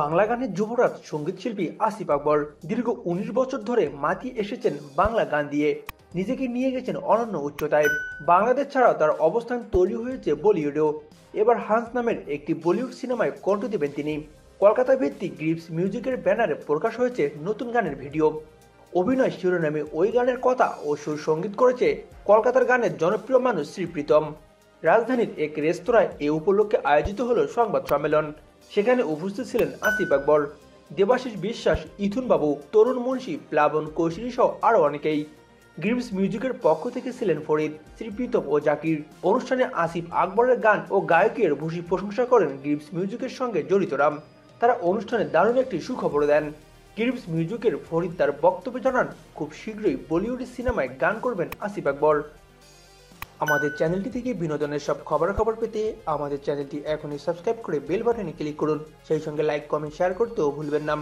বাংলা গানের যুবরাজ সংগীত শিল্পী আসিফ আকবর দীর্ঘ উনিশ বছর ধরে মাতি এসেছেন বাংলা গান দিয়ে। নিজেকে নিয়ে গেছেন অনন্য উচ্চতায়। বাংলাদেশ ছাড়াও তার অবস্থান তৈরি হয়েছে বলিউডেও। এবার হান্স নামের একটি বলিউড সিনেমায় কণ্ঠ দেবেন তিনি। কলকাতা ভিত্তিক গ্রিপস মিউজিকের ব্যানারে প্রকাশ হয়েছে নতুন গানের ভিডিও। অভিনয় শিরোনামে ওই গানের কথা ও সুর সংগীত করেছে কলকাতার গানের জনপ্রিয় মানুষ শ্রীপ্রীতম রাজধানীর এক রেস্তোরাঁয় এ উপলক্ষে আয়োজিত হলো সংবাদ সম্মেলন। সেখানে উপস্থিত ছিলেন আসিফ আকবর, দেবাশিস বিশ্বাস ইথুন বাবু তরুণ মুন্সি, প্লাবন কৌশলী সহ আরও অনেকেই। গ্রিমস মিউজিকের পক্ষ থেকে ছিলেন ফরিদ, শ্রী শ্রীপ্রীতম ও জাকির। অনুষ্ঠানে আসিফ আকবরের গান ও গায়কের ভূষি প্রশংসা করেন গ্রিমস মিউজিকের সঙ্গে জড়িতরাম। তারা অনুষ্ঠানে দারুণ একটি সুখবর দেন। গ্রিমস মিউজিকের ফরিদ তার বক্তব্যে জানান, খুব শীঘ্রই বলিউডের সিনেমায় গান করবেন আসিফ আকবর। আমাদের চ্যানেলটি থেকে বিনোদনের সব খবরাখবর পেতে আমাদের চ্যানেলটি এখনই সাবস্ক্রাইব করে বেল বাটনে ক্লিক করুন। সেই সঙ্গে লাইক, কমেন্ট শেয়ার করতেও ভুলবেন না।